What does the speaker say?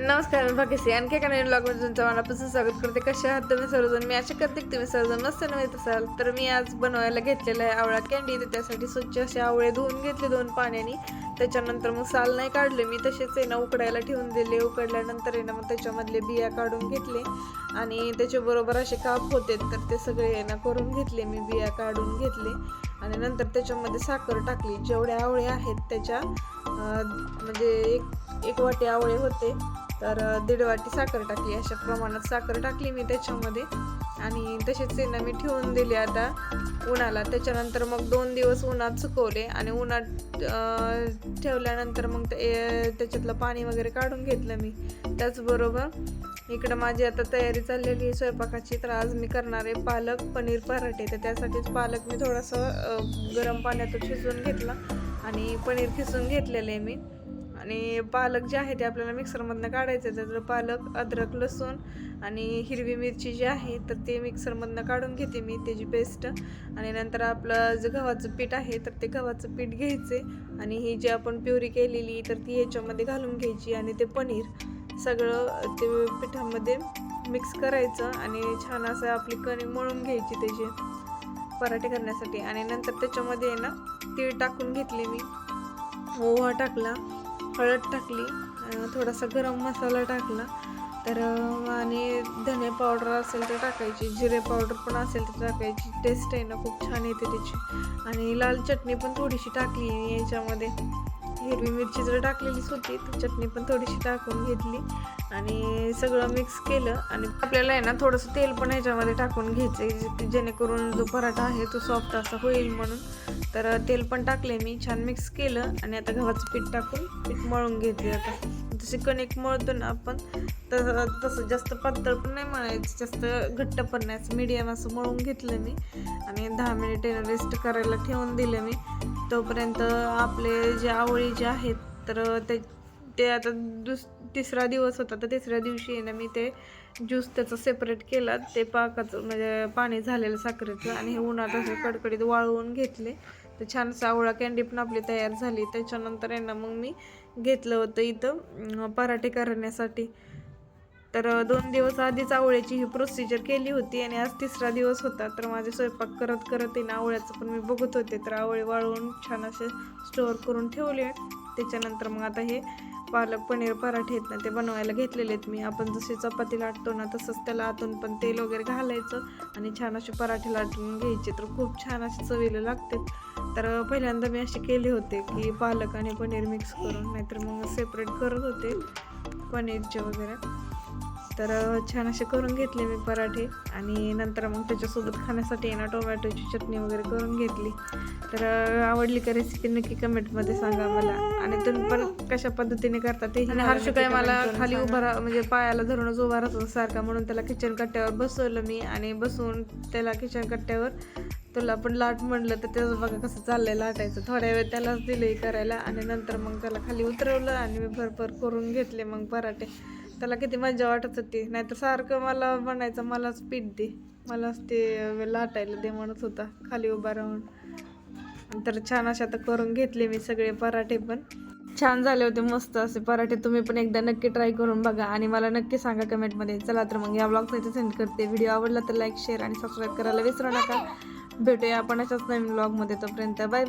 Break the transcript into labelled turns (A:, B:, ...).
A: नमस्कार मी भाग्यश्री. आणखी एका नवीन ब्लॉगमध्ये तुमचं मनापासून स्वागत करते. कशा आहात तुम्ही सर्वजण? मी अशा करते की तुम्ही सर्वजण मस्त नव्हत असाल. तर मी आज बनवायला घेतलेलं आहे आवळा कॅन्डी तर त्यासाठी स्वच्छ असे आवळे धुवून घेतले दोन पाण्याने. त्याच्यानंतर मग साल नाही काढले. मी तसेच आहे ना उकडायला ठेवून दिले. उकडल्यानंतर आहे ना मग त्याच्यामधले बिया काढून घेतले. आणि त्याच्याबरोबर असे काप होते. तर ते सगळे आहे ना करून घेतले. मी बिया काढून घेतले. आणि नंतर त्याच्यामध्ये साखर टाकली. जेवढे आवळे आहेत त्याच्या म्हणजे एक एक वाटी आवळे होते. तर दीड वाटी साखर टाकली. अशा प्रमाणात साखर टाकली मी त्याच्यामध्ये. आणि तसेच त्यांना मी ठेवून दिले आता उन्हाला. त्याच्यानंतर मग दोन दिवस उन्हात सुकवले. आणि उन्हात ठेवल्यानंतर मग ते त्याच्यातलं पाणी वगैरे काढून घेतलं मी. त्याचबरोबर इकडं माझी आता तयारी चाललेली आहे स्वयंपाकाची. तर आज मी करणार आहे पालक पनीर पराठे. तर त्यासाठीच पालक मी थोडंसं गरम पाण्यातून शिजवून घेतला. आणि पनीर खिसून घेतलेलं आहे मी. आणि पालक जे आहे ते आपल्याला मिक्सरमधनं काढायचं आहे. तर पालक अद्रक लसूण आणि हिरवी मिरची जी आहे तर ते मिक्सरमधनं काढून घेते मी त्याची पेस्ट. आणि नंतर आपलं जे गव्हाचं पीठ आहे तर ते गव्हाचं पीठ घ्यायचे. आणि ही जी आपण प्युरी केलेली तर ती ह्याच्यामध्ये घालून घ्यायची आणि ते पनीर सगळं ते पिठामध्ये मिक्स करायचं आणि छान असं आपली कणी मळून घ्यायची त्याची पराठे करण्यासाठी. आणि नंतर त्याच्यामध्ये आहे ना तीळ टाकून घेतली मी. ओवा टाकला. हळद टाकली थोडासा गरम मसाला टाकला. तर आणि धने पावडर असेल तर टाकायची जिरे पावडर पण असेल तर टाकायची. टेस्ट आहे ना खूप छान येते त्याची. आणि लाल चटणी पण थोडीशी टाकली याच्यामध्ये. हिरवी मिरची जर टाकलेलीच होती तर चटणी पण थोडीशी टाकून घेतली. आणि सगळं मिक्स केलं. आणि आपल्याला आहे ना थोडंसं तेल पण ह्याच्यामध्ये टाकून घ्यायचं आहे जेणेकरून जो पराठा आहे तो सॉफ्ट असा होईल म्हणून. तर तेल पण टाकले मी छान मिक्स केलं. आणि आता गव्हाचं पीठ टाकून पीठ मळून घेतले आता. जसे कणिक मळतो ना आपण तर तसं जास्त पातळ पण नाही मळायचं जास्त घट्ट पण नाही. असं मीडियम असं मळून घेतलं मी. आणि दहा मिनिटे रेस्ट करायला ठेवून दिलं मी. तोपर्यंत आपले जे आवळी जे आहेत तर ते ते आता दुस तिसरा दिवस होता तर तिसऱ्या दिवशी आहे ना मी ते ज्यूस त्याचं सेपरेट केला. ते पाकाचं म्हणजे पाणी झालेलं साखरेचं आणि हे उन्हात असं कडकडीत वाळवून घेतले. तर छान सावळा कॅन्डी पण आपली तयार झाली. त्याच्यानंतर आहे ना मग मी घेतलं होतं इथं पराठे करण्यासाठी. तर दोन दिवस आधीच आवळ्याची ही प्रोसिजर केली होती आणि आज तिसरा दिवस होता. तर माझे स्वयंपाक करत करत आहे ना आवळ्याचं पण मी बघत होते. तर आवळे वाळवून छान असे स्टोअर करून ठेवले. त्याच्यानंतर मग आता हे पालक पनीर पराठे आहेत ना ते बनवायला घेतलेले आहेत मी. आपण जसे चपाती लाटतो ना तसंच त्याला आतून पण तेल वगैरे घालायचं आणि छान असे पराठे लाटून घ्यायचे. तर खूप छान असे चवीला लागते तर पहिल्यांदा मी असे केले होते की पालक आणि पनीर मिक्स करून नाहीतर मग सेपरेट करत होते पनीरचे वगैरे. तर छान असे करून घेतले मी पराठे. आणि नंतर मग त्याच्यासोबत खाण्यासाठी ना टोमॅटोची चटणी वगैरे करून घेतली. तर आवडली का रेसिपी नक्की कमेंटमध्ये सांगा मला. आणि तुम्ही पण कशा पद्धतीने करता ते हर्षू काय मला खाली उभा राहा म्हणजे पायाला धरूनच उभा राहतो सारखा. म्हणून त्याला किचन कट्ट्यावर बसवलं मी. आणि बसवून त्याला किचन कट्ट्यावर तुला पण लाट म्हणलं तर त्याचं बघा कसं चाललंय लाटायचं. थोड्या वेळ त्यालाच दिले करायला. आणि नंतर मग त्याला खाली उतरवलं आणि मी भरभर करून घेतले मग पराठे. त्याला किती मजा वाटत होती. नाहीतर सारखं मला म्हणायचं मलाच पीठ दे. मलाच ते लाटायला दे म्हणत होता खाली उभा राहून. तर छान अशा आता करून घेतले मी सगळे पराठे पण. छान झाले होते मस्त असे पराठे. तुम्ही पण एकदा नक्की ट्राय करून बघा आणि मला नक्की सांगा कमेंटमध्ये चला तर मग या ब्लॉगचा इथे सेंड करते. व्हिडिओ आवडला तर लाईक शेअर आणि सबस्क्राईब करायला विसरू नका. भेटूया आपण अशाच नवीन ब्लॉगमध्ये तोपर्यंत. Bye bye